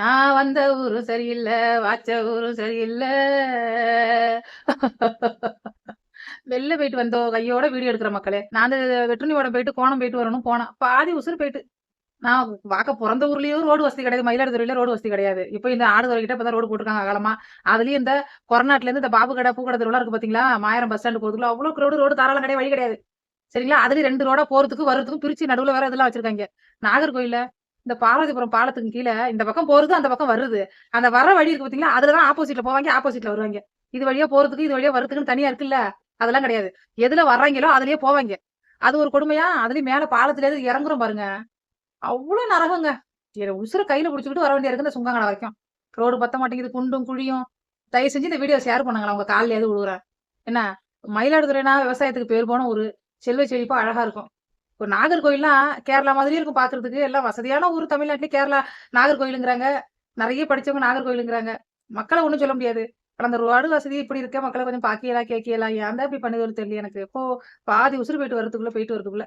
நான் வந்த ஊரும் சரியில்லை வாச்ச ஊரும் சரியில்லை. வெளில போயிட்டு வந்தோம் கையோட வீடியோ எடுக்கிற மக்களே. நான் அந்த வெட்டுணியோட போயிட்டு கோணம் போயிட்டு வரணும் போனேன். பாதி உசுறு போயிட்டு. நான் வாக்க பிறந்த ஊர்லயும் ரோடு வசதி கிடையாது. மயிலாடுதுறையில ரோடு வசதி கிடையாது. இப்போ இந்த ஆடுதுறை கிட்ட இப்பதான் ரோடு போட்டிருக்காங்க அகலமா. அதுலயும் இந்த கொரநாட்டுல இருந்து இந்த பாபு கடை பூ கடை இருக்கு பாத்தீங்களா? மாயிரம் பஸ் ஸ்டாண்டு போறதுக்குள்ள அவ்வளவு ரோடு ரோடு தாராளம் கிடையாது வழி கிடையாது. சரிங்களா? அதுலயும் ரெண்டு ரோடா போறதுக்கு வர்றதுக்கும் பிரிச்சு நடுவுல வேற இதெல்லாம் வச்சிருக்காங்க. நாகர்கோயில இந்த பாரதிபுரம் பாலத்துக்கு கீழே இந்த பக்கம் போறது அந்த பக்கம் வருது அந்த வர வழி இருக்கு பாத்தீங்களா? அதுலதான் ஆப்போசிட்ல போவாங்க ஆப்போசிட்ல வருவாங்க. இது வழியா போறதுக்கு இது வழியா வர்றதுக்குன்னு தனியா இருக்குல்ல? அதெல்லாம் கிடையாது. எதுல வர்றாங்களோ அதுலயே போவாங்க. அது ஒரு கொடுமையா? அதுலயும் மேல பாலத்துல இருந்து இறங்குறோம் பாருங்க. அவ்வளவு நரகங்க. உசுர கையில புடிச்சுக்கிட்டு வர வேண்டியா இருக்கு இந்த சுங்காங்கடை வரைக்கும். ரோடு பத்த மாட்டேங்குது குண்டும் குழியும். தயவு செஞ்சு இந்த வீடியோ ஷேர் பண்ணுங்களா உங்க காலில் எது விழுவுற என்ன? மயிலாடுதுறைனா விவசாயத்துக்கு பேர் போன ஒரு செல்வ செழிப்பா அழகா இருக்கும். இப்போ நாகர்கோயில்லாம் கேரளா மாதிரி இருக்கும் பாக்குறதுக்கு. எல்லாம் வசதியான ஊர் தமிழ்நாட்டிலே கேரளா நாகர்கோயிலுங்கிறாங்க நிறைய படிச்சவங்க நாகர்கோயிலுங்கிறாங்க மக்களை ஒண்ணும் சொல்ல முடியாது. அந்த ரோடு வசதி இப்படி இருக்க மக்களை கொஞ்சம் பாக்கியலா கேக்கியலா ஏன் இப்படி பண்ணுதுன்னு தெரியல எனக்கு. இப்போ பாதி உசுறு போயிட்டு வரதுக்குள்ள போயிட்டு வரதுக்குள்ள